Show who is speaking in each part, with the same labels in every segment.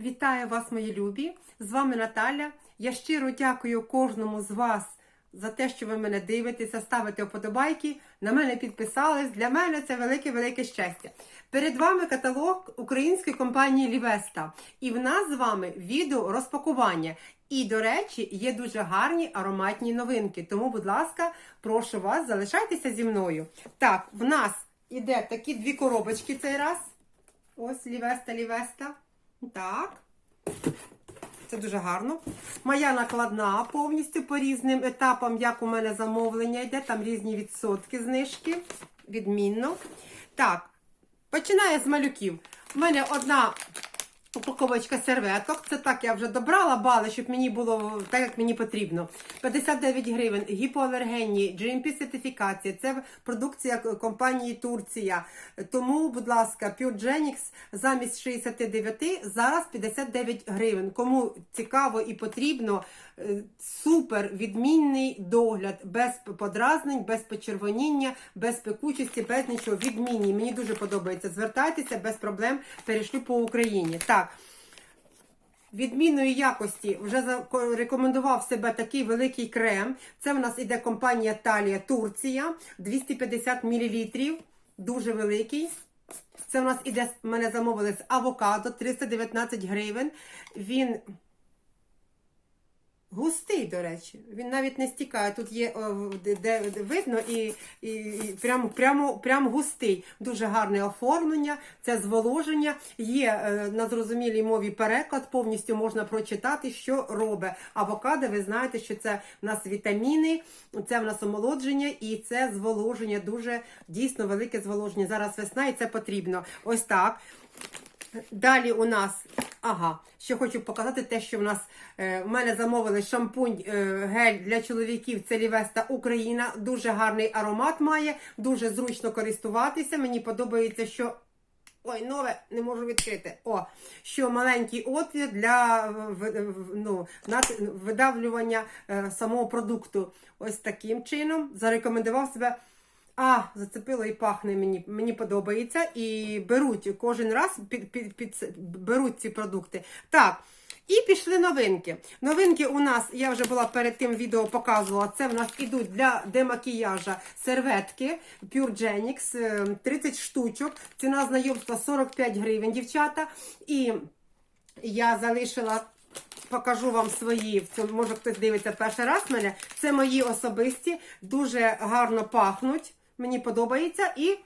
Speaker 1: Вітаю вас, мої любі! З вами Наталя. Я щиро дякую кожному з вас за те, що ви мене дивитеся, ставите вподобайки. На мене підписались. Для мене це велике-велике щастя. Перед вами каталог української компанії Лівеста. І в нас з вами відео розпакування. І, до речі, є дуже гарні ароматні новинки. Тому, будь ласка, прошу вас, залишайтеся зі мною. Так, в нас іде такі дві коробочки цей раз. Ось Лівеста, Лівеста. Так. Це дуже гарно. Моя накладна повністю по різним етапам, як у мене замовлення йде, там різні відсотки знижки. Відмінно. Так, починаю з малюків. У мене одна упаковочка серветок. Це так, я вже добрала бали, щоб мені було так, як мені потрібно. 59 гривень, гіпоалергенні, джимпі сертифікація. Це продукція компанії Турція. Тому, будь ласка, Puregenix замість 69 зараз 59 гривень. Кому цікаво і потрібно, супер відмінний догляд, без подразнень, без почервоніння, без пекучості, без нічого. Відмінні. Мені дуже подобається. Звертайтеся без проблем. Перейшли по Україні. Так. Відмінної якості вже рекомендував себе такий великий крем. Це в нас іде компанія Талія Турція 250 мл. Дуже великий. Це в нас іде, мене замовили з авокадо 319 гривень. Він густий, до речі. Він навіть не стікає. Тут є де видно і, і, і прямо, прямо, прямо густий. Дуже гарне оформлення, це зволоження. Є е, на зрозумілій мові переклад, повністю можна прочитати, що робить. Авокадо, ви знаєте, що це в нас вітаміни, це в нас омолодження і це зволоження, дуже дійсно велике зволоження. Зараз весна і це потрібно. Ось так. Далі у нас, ага, ще хочу показати те, що в нас е, в мене замовили шампунь е, гель для чоловіків. Це Лівеста Україна. Дуже гарний аромат має, дуже зручно користуватися. Мені подобається, що. Ой, нове не можу відкрити. О, що маленький отвір для ну, видавлювання е, самого продукту. Ось таким чином зарекомендував себе. А, зацепило і пахне мені. Мені подобається. І беруть кожен раз під, під, під, беруть ці продукти. Так. І пішли новинки. Новинки у нас, я вже була перед тим відео показувала, це в нас ідуть для демакіяжа серветки Puregenix, е, 30 штучок. Ціна знайомства 45 гривень, дівчата. І я залишила. Покажу вам свої, може хтось дивиться перший раз мене. Це мої особисті, дуже гарно пахнуть. Мені подобається. І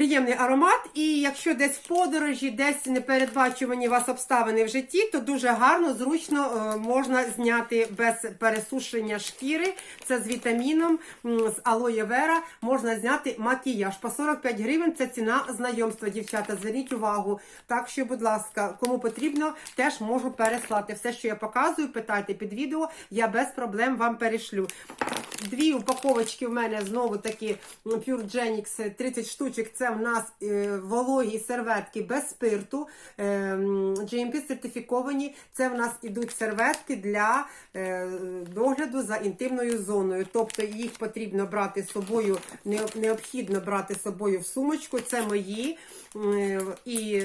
Speaker 1: приємний аромат. І якщо десь в подорожі, десь непередбачувані вас обставини в житті, то дуже гарно, зручно е, можна зняти без пересушення шкіри. Це з вітаміном, з алоє вера, можна зняти макіяж. По 45 гривень це ціна знайомства, дівчата. Зверніть увагу. Так що, будь ласка, кому потрібно, теж можу переслати. Все, що я показую, питайте під відео, я без проблем вам перешлю. Дві упаковочки в мене знову такі м, Puregenix 30 штучок. Це в нас е, вологі серветки без спирту, е, GMP сертифіковані. Це в нас ідуть серветки для е, догляду за інтимною зоною. Тобто їх потрібно брати з собою, не- необхідно брати з собою в сумочку. Це мої. І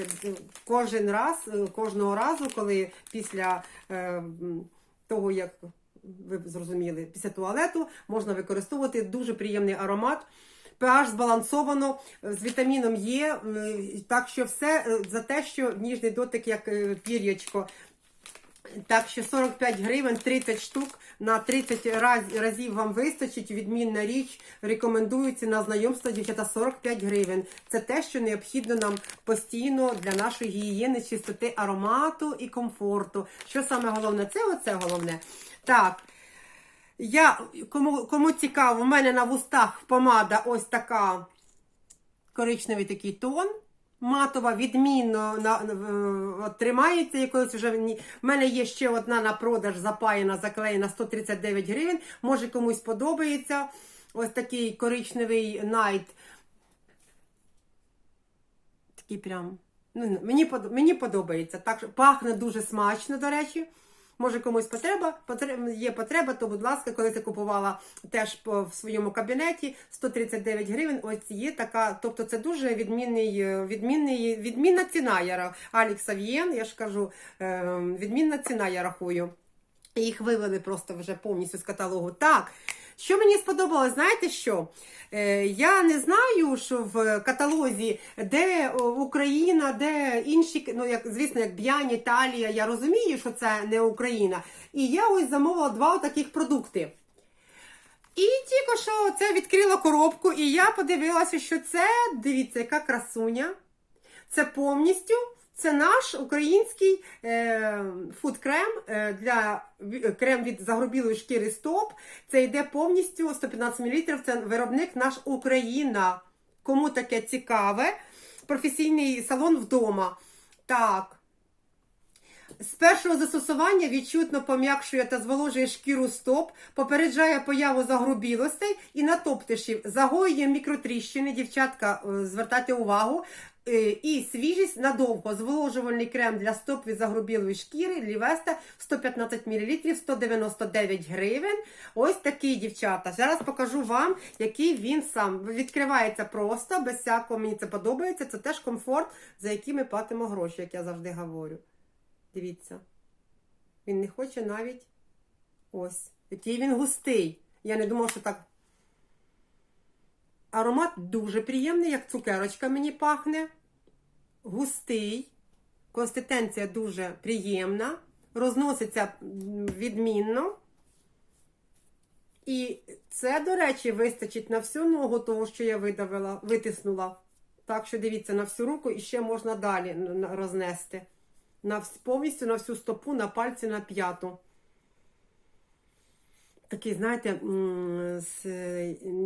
Speaker 1: кожен раз, кожного разу, коли після того, як ви зрозуміли, після туалету можна використовувати дуже приємний аромат. pH збалансовано, з вітаміном е, так що все е, за те, що ніжний дотик, як е, пір'ячко. Так що 45 гривень, 30 штук на 30 раз, разів вам вистачить. Відмінна річ. Рекомендується на знайомство дівчата 45 гривень. Це те, що необхідно нам постійно для нашої гігієни, чистоти аромату і комфорту. Що саме головне? Це оце головне. Так. Я, кому, кому цікаво, у мене на вустах помада ось така коричневий такий тон. Матова відмінно на, от тримається якось вже. В мене є ще одна на продаж запаяна, заклеєна 139 гривень. Може комусь подобається. Ось такий коричневий найт. Такий прям. Ну, мені, мені подобається. Так, пахне дуже смачно, до речі. Може комусь потреба, потре- є потреба, то будь ласка, коли ти купувала теж в своєму кабінеті 139 гривень. Ось є така, тобто це дуже відмінний, е, відмінний, відмінна ціна. Я Алікса В'єн, я ж кажу, е, відмінна ціна, я рахую. Їх вивели просто вже повністю з каталогу. Так, що мені сподобалось, знаєте що? Е, я не знаю, що в каталозі, де Україна, де інші, ну як звісно, як Б'ян, Італія, я розумію, що це не Україна. І я ось замовила два таких продукти. І тільки що це відкрила коробку, і я подивилася, що це, дивіться, яка красуня. Це повністю це наш український е, фуд-крем е, для крем від загробілої шкіри стоп. Це йде повністю 115 мл. Це виробник наш Україна. Кому таке цікаве? Професійний салон вдома. Так. З першого застосування відчутно пом'якшує та зволожує шкіру стоп, попереджає появу загрубілостей і натоптишів, загоює мікротріщини, дівчатка, е, звертайте увагу, е, і свіжість надовго. Зволожувальний крем для стоп від загрубілої шкіри, лівеста 115 мл, 199 гривень. Ось такий, дівчата. Зараз покажу вам, який він сам. Відкривається просто, без всякого, мені це подобається. Це теж комфорт, за який ми платимо гроші, як я завжди говорю. Дивіться. Він не хоче навіть ось. Який він густий. Я не думала, що так. Аромат дуже приємний, як цукерочка мені пахне. Густий. Консистенція дуже приємна. Розноситься відмінно. І це, до речі, вистачить на всю ногу того, що я видавила, витиснула. Так що дивіться, на всю руку і ще можна далі рознести на повністю на всю стопу, на пальці, на п'яту. Такий, знаєте,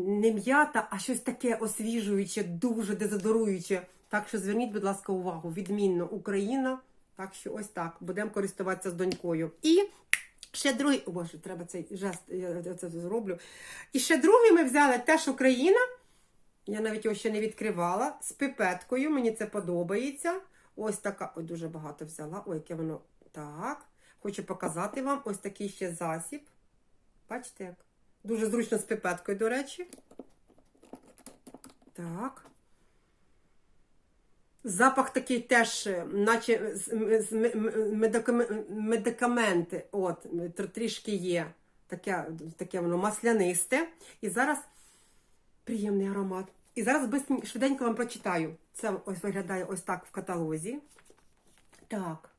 Speaker 1: не м'ята, а щось таке освіжуюче, дуже дезодоруюче. Так що зверніть, будь ласка, увагу. Відмінно Україна. Так що ось так. Будемо користуватися з донькою. І ще другий, о боже, треба цей жест, я це зроблю. І ще другий ми взяли теж Україна. Я навіть його ще не відкривала. З пипеткою. Мені це подобається. Ось така. Ой, дуже багато взяла. Ой, яке воно. Так. Хочу показати вам ось такий ще засіб. Бачите як? Дуже зручно з пипеткою, до речі. Так. Запах такий теж, наче медикаменти. От, трішки є. Таке, таке воно маслянисте. І зараз приємний аромат. І зараз швиденько вам прочитаю. Це ось виглядає ось так в каталозі. Так.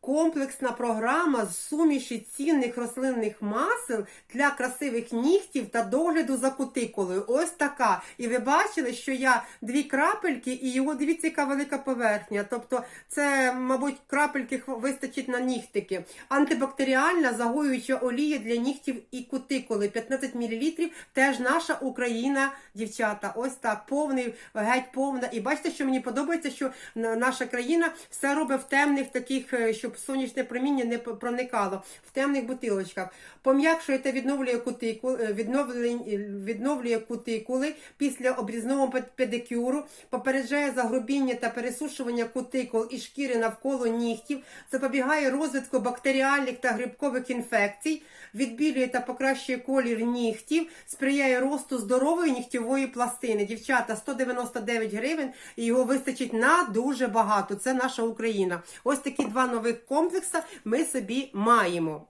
Speaker 1: Комплексна програма з суміші цінних рослинних масел для красивих нігтів та догляду за кутикулою. Ось така. І ви бачили, що я дві крапельки, і його дивіться, яка велика поверхня. Тобто, це, мабуть, крапельки вистачить на нігтики. Антибактеріальна загоююча олія для нігтів і кутикули. 15 мл. Теж наша Україна, дівчата. Ось так. Повний, геть повна. І бачите, що мені подобається, що наша країна все робить в темних таких, е, щоб сонячне проміння не проникало, в темних бутилочках. Пом'якшує та відновлює кутикул, е, відновлює, відновлює кутикули після обрізного пед- педикюру, попереджає загрубіння та пересушування кутикул і шкіри навколо нігтів, запобігає розвитку бактеріальних та грибкових інфекцій, відбілює та покращує колір нігтів, сприяє росту здорової нігтєвої пластини. Дівчата, 199 гривень, і його вистачить на дуже багато. Це наша Україна. Ось такі два нових комплекси ми собі маємо.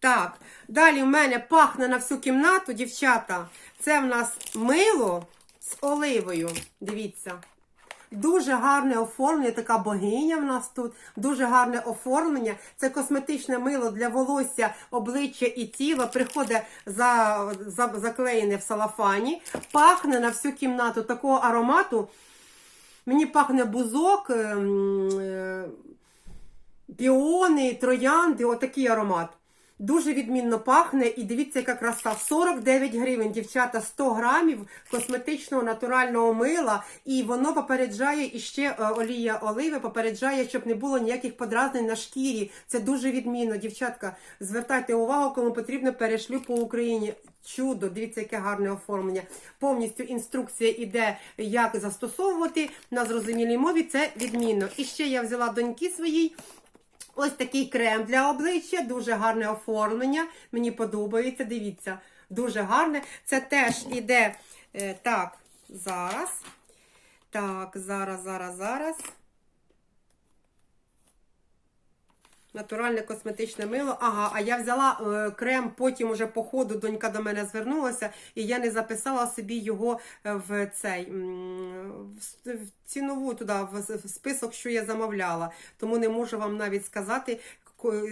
Speaker 1: Так, далі в мене пахне на всю кімнату, дівчата. Це в нас мило з оливою. Дивіться. Дуже гарне оформлення, така богиня в нас тут. Дуже гарне оформлення. Це косметичне мило для волосся, обличчя і тіла. Приходить за, за, заклеєне в салафані. Пахне на всю кімнату такого аромату. Мені пахне бузок, ем, е, піони, троянди, отакий аромат. Дуже відмінно пахне і дивіться, яка краса. 49 гривень, дівчата, 100 грамів косметичного натурального мила. І воно попереджає і ще е, олія оливи, попереджає, щоб не було ніяких подразнень на шкірі. Це дуже відмінно, дівчатка. Звертайте увагу, кому потрібно перешлю по Україні. Чудо, дивіться, яке гарне оформлення. Повністю інструкція іде, як застосовувати на зрозумілій мові. Це відмінно. І ще я взяла доньки своїй. Ось такий крем для обличчя, дуже гарне оформлення. Мені подобається. Дивіться, дуже гарне. Це теж іде е, так, зараз. Так, зараз, зараз, зараз. Натуральне косметичне мило. Ага, а я взяла е, крем, потім уже по ходу донька до мене звернулася, і я не записала собі його е, в цей в, в цінову туди, в, в список, що я замовляла. Тому не можу вам навіть сказати.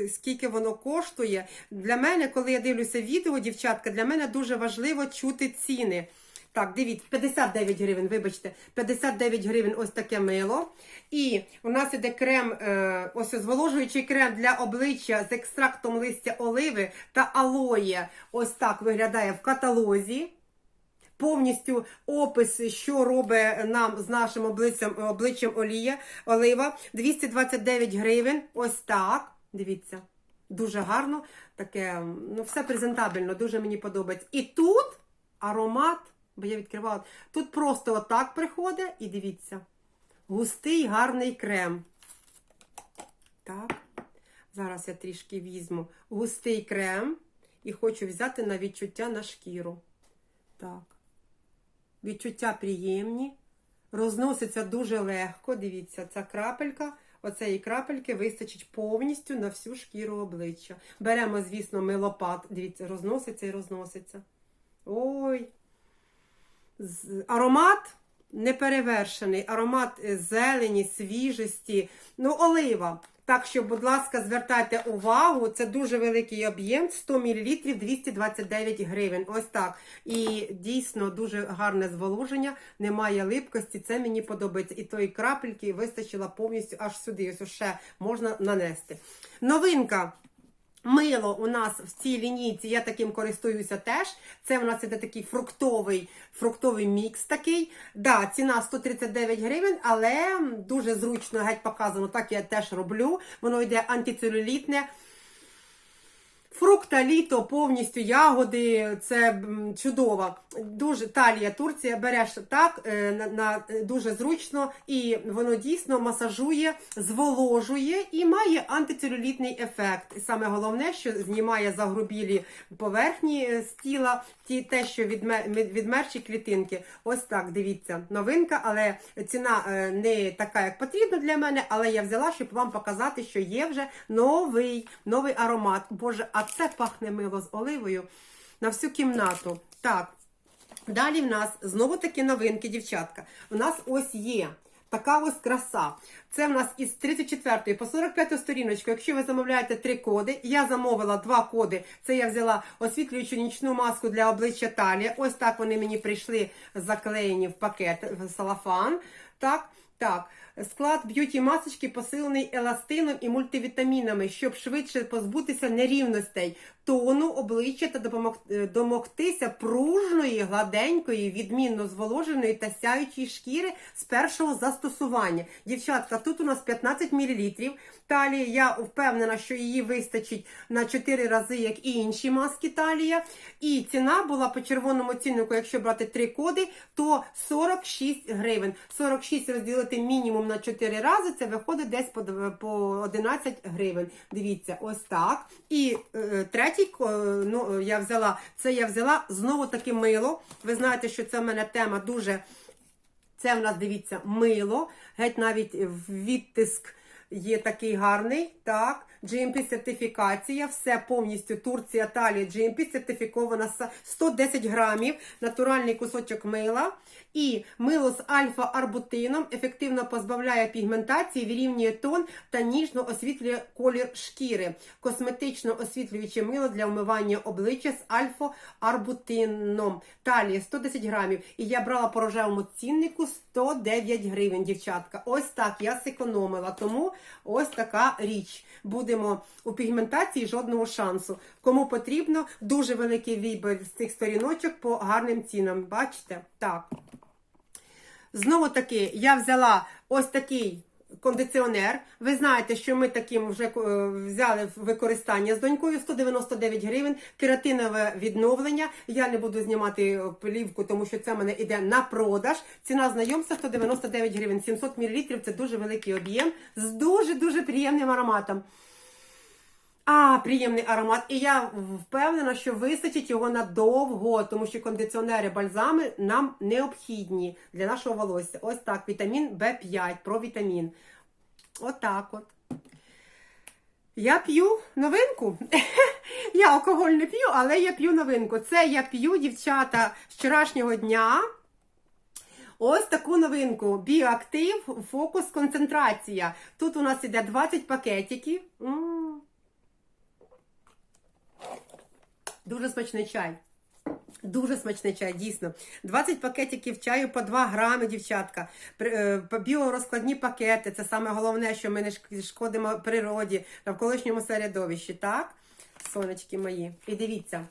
Speaker 1: Скільки воно коштує. Для мене, коли я дивлюся відео, дівчатка, для мене дуже важливо чути ціни. Так, дивіться, 59 гривень, вибачте, 59 гривень ось таке мило. І у нас іде крем, е, ось зволожуючий крем для обличчя з екстрактом листя оливи та алоє. Ось так виглядає в каталозі. Повністю опис, що робить нам з нашим обличчям, обличчям олія, олива. 229 гривень. Ось так. Дивіться. Дуже гарно. Таке, ну, все презентабельно, дуже мені подобається. І тут аромат, бо я відкривала, тут просто отак приходить, і дивіться. Густий гарний крем. Так. Зараз я трішки візьму густий крем і хочу взяти на відчуття на шкіру. Так. Відчуття приємні. Розноситься дуже легко. Дивіться, ця крапелька. Оцеї крапельки вистачить повністю на всю шкіру обличчя. Беремо, звісно, милопад. Дивіться, розноситься і розноситься. Ой. Аромат неперевершений. Аромат е, зелені, свіжості. Ну, олива. Так що, будь ласка, звертайте увагу, це дуже великий об'єм, 100 мл 229 гривень. Ось так. І дійсно дуже гарне зволоження, немає липкості, це мені подобається. І тої крапельки вистачило повністю аж сюди. Ось ще можна нанести. Новинка. Мило у нас в цій лінійці, я таким користуюся теж. Це у нас іде такий фруктовий, фруктовий мікс такий. Да, ціна 139 гривень, але дуже зручно геть показано, так я теж роблю. Воно йде антицелюлітне. Фрукта, літо, повністю ягоди, це чудово. Дуже талія Турція береш так е, на, на дуже зручно, і воно дійсно масажує, зволожує і має антицелюлітний ефект. І саме головне, що знімає загрубілі поверхні е, з тіла, ті те, що відме- відмерчі клітинки. Ось так, дивіться, новинка, але ціна е, не така, як потрібно для мене, але я взяла, щоб вам показати, що є вже новий, новий аромат. Боже, а це пахне мило з оливою на всю кімнату. Так, далі в нас знову такі новинки, дівчатка. У нас ось є. Така ось краса. Це в нас із 34 по 45 сторіночку. Якщо ви замовляєте три коди, я замовила два коди. Це я взяла освітлюючу нічну маску для обличчя талія. Ось так вони мені прийшли заклеєні в пакет в салафан. Так, так. Склад б'юті масочки посилений еластином і мультивітамінами, щоб швидше позбутися нерівностей, тону обличчя та е, домогтися пружної, гладенької, відмінно зволоженої та сяючої шкіри з першого застосування. Дівчатка, тут у нас 15 мл. Талія, я впевнена, що її вистачить на 4 рази, як і інші маски талія. І ціна була по червоному ціннику, якщо брати три коди, то 46 гривень. 46 розділити мінімум на 4 рази, це виходить десь по, 11 гривень. Дивіться, ось так. І е, третій ну, я взяла, це я взяла знову таки мило. Ви знаєте, що це в мене тема дуже. Це в нас, дивіться, мило, геть навіть відтиск є такий гарний. Так, GMP сертифікація, все повністю Турція, Талія, GMP сертифікована 110 грамів, натуральний кусочок мила. І мило з альфа-арбутином ефективно позбавляє пігментації, вирівнює тон та ніжно освітлює колір шкіри. Косметично освітлююче мило для вмивання обличчя з альфа-арбутином. Талія 110 грамів. І я брала по рожевому ціннику 109 гривень, дівчатка. Ось так я зекономила. Тому ось така річ. Будемо у пігментації жодного шансу. Кому потрібно, дуже великий вибір з цих сторіночок по гарним цінам. Бачите? Так. Знову таки, я взяла ось такий кондиціонер. Ви знаєте, що ми таким вже е, взяли в використання з донькою 199 гривень, кератинове відновлення. Я не буду знімати плівку, тому що це мене йде на продаж. Ціна знайомства 199 гривень, 700 мл. Це дуже великий об'єм з дуже-дуже приємним ароматом. А, приємний аромат. І я впевнена, що вистачить його надовго, тому що кондиціонери, бальзами нам необхідні для нашого волосся. Ось так, вітамін В5, провітамін. Отак от. Я п'ю новинку. Я алкоголь не п'ю, але я п'ю новинку. Це я п'ю, дівчата, з вчорашнього дня. Ось таку новинку. Біоактив, фокус, концентрація. Тут у нас іде 20 пакетиків. Дуже смачний чай. Дуже смачний чай, дійсно. 20 пакетиків чаю по 2 грами, дівчатка. Е, Біорозкладні пакети. Це саме головне, що ми не шкодимо природі, навколишньому середовищі, так? Сонечки мої. І дивіться,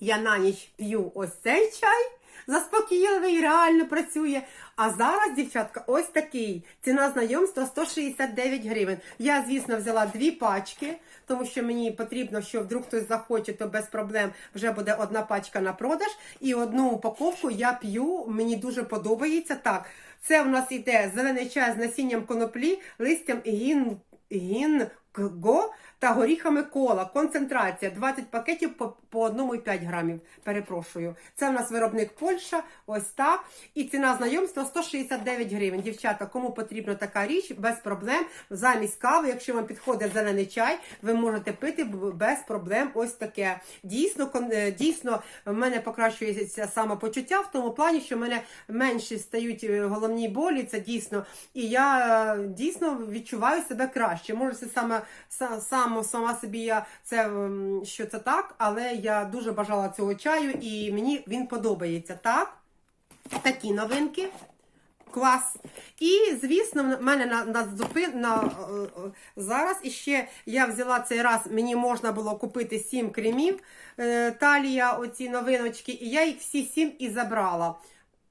Speaker 1: я на ніч п'ю ось цей чай. Заспокійливий, реально працює. А зараз, дівчатка, ось такий. Ціна знайомства 169 гривень. Я, звісно, взяла дві пачки, тому що мені потрібно, що вдруг хтось захоче, то без проблем вже буде одна пачка на продаж. І одну упаковку я п'ю. Мені дуже подобається. Так, це у нас йде зелений чай з насінням коноплі, листям гін, гінго та горіхами кола. Концентрація 20 пакетів по, по 1,5 грамів. Перепрошую. Це в нас виробник Польща. Ось так. І ціна знайомства 169 гривень. Дівчата, кому потрібна така річ, без проблем. Замість кави, якщо вам підходить зелений чай, ви можете пити без проблем. Ось таке. Дійсно, е, дійсно, в мене покращується самопочуття в тому плані, що в мене менші стають е, головні болі. Це дійсно. І я е, дійсно відчуваю себе краще. Може, це саме са- само сама собі я це ем, що це так, але я дуже бажала цього чаю, і мені він подобається. Так, такі новинки. Клас. І, звісно, в мене на, на, зупин, на е, е, зараз іще я взяла цей раз, мені можна було купити 7 кремів е, талія, оці новиночки, і я їх всі 7 і забрала.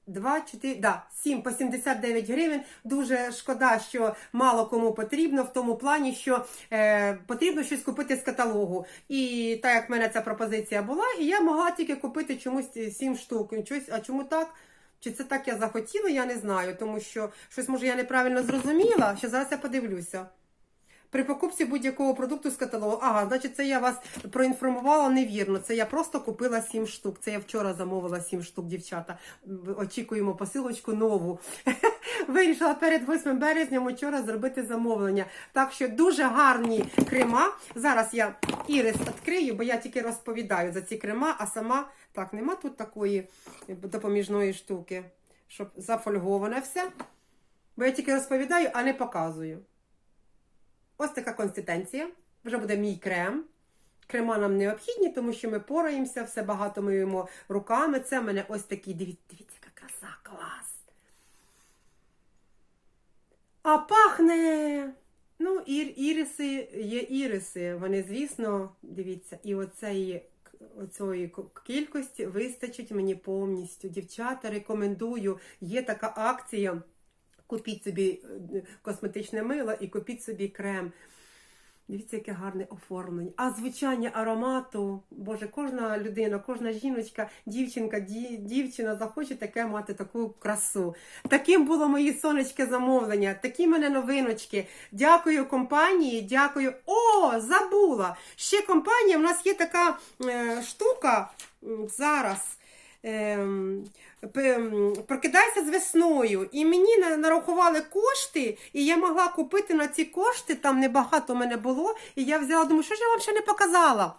Speaker 1: 2, 4, да, 7 по 79 гривень. Дуже шкода, що мало кому потрібно, в тому плані, що е, потрібно щось купити з каталогу. І так як в мене ця пропозиція була, і я могла тільки купити чомусь 7 штук. Щось, а чому так? Чи це так я захотіла, я не знаю, тому що щось може я неправильно зрозуміла. Ще зараз я подивлюся. При покупці будь-якого продукту з каталогу. Ага, значить, це я вас проінформувала невірно. Це я просто купила 7 штук. Це я вчора замовила 7 штук, дівчата. Очікуємо посилочку нову. Вирішила перед 8 березням вчора зробити замовлення. Так що дуже гарні крема. Зараз я ірис відкрию, бо я тільки розповідаю за ці крема, а сама так, нема тут такої допоміжної штуки, щоб зафольговане все. Бо я тільки розповідаю, а не показую. Ось така консистенція. Вже буде мій крем. Крема нам необхідні, тому що ми пораємося, все багато миємо руками. Це в мене ось такий, дивіться, дивіться, яка краса, клас. А пахне. Ну, ір, іриси є іриси. Вони, звісно, дивіться, і оцеї, оцої кількості вистачить мені повністю. Дівчата, рекомендую. Є така акція. Купіть собі е, косметичне мило і купіть собі крем. Дивіться, яке гарне оформлення. А звучання аромату, Боже, кожна людина, кожна жіночка, дівчинка, ді- дівчина захоче таке мати таку красу. Таким було мої сонечки замовлення, такі мене новиночки. Дякую компанії, дякую. О, забула! Ще компанія, в нас є така е, штука зараз. М, прокидайся з весною. І мені на- нарахували кошти, і я могла купити на ці кошти, там небагато мене було, і я взяла, думаю, що ж я вам ще не показала.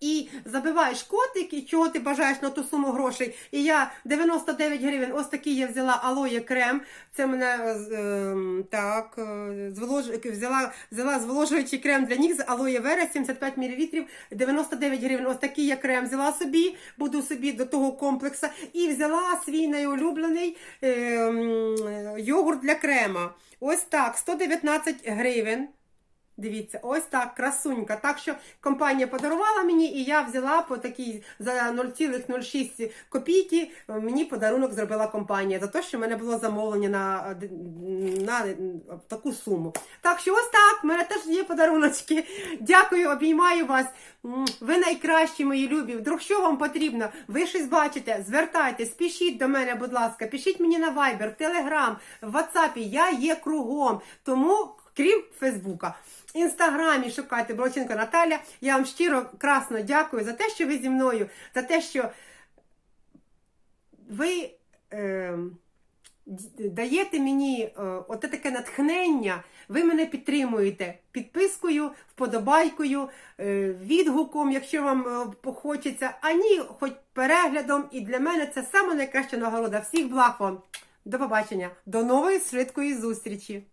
Speaker 1: І забиваєш котик, і чого ти бажаєш на ту суму грошей. І я 99 гривень, ось такий я взяла алоє крем. Це мене е, ем, так, е, зволож... взяла, взяла зволожуючий крем для ніг з алоє вера 75 мл, 99 гривень. Ось такий я крем взяла собі, буду собі до того комплексу. І взяла свій найулюблений ем, йогурт для крема. Ось так, 119 гривень. Дивіться, ось так, красунька. Так що компанія подарувала мені, і я взяла по такій за 0,06 копійки. Мені подарунок зробила компанія за те, що в мене було замовлення на, на, таку суму. Так що ось так, в мене теж є подаруночки. Дякую, обіймаю вас. Ви найкращі, мої любі. Вдруг що вам потрібно? Ви щось бачите, звертайтесь, пишіть до мене, будь ласка, пишіть мені на Viber, Telegram, в WhatsApp. Я є кругом. Тому крім Фейсбука. Інстаграмі шукайте Броченко Наталя. Я вам щиро красно дякую за те, що ви зі мною, за те, що ви е, даєте мені е, оте таке натхнення, ви мене підтримуєте підпискою, вподобайкою, е, відгуком, якщо вам е, хочеться, а ні, хоч переглядом. І для мене це саме найкраща нагорода. Всіх благ вам. До побачення, до нової швидкої зустрічі!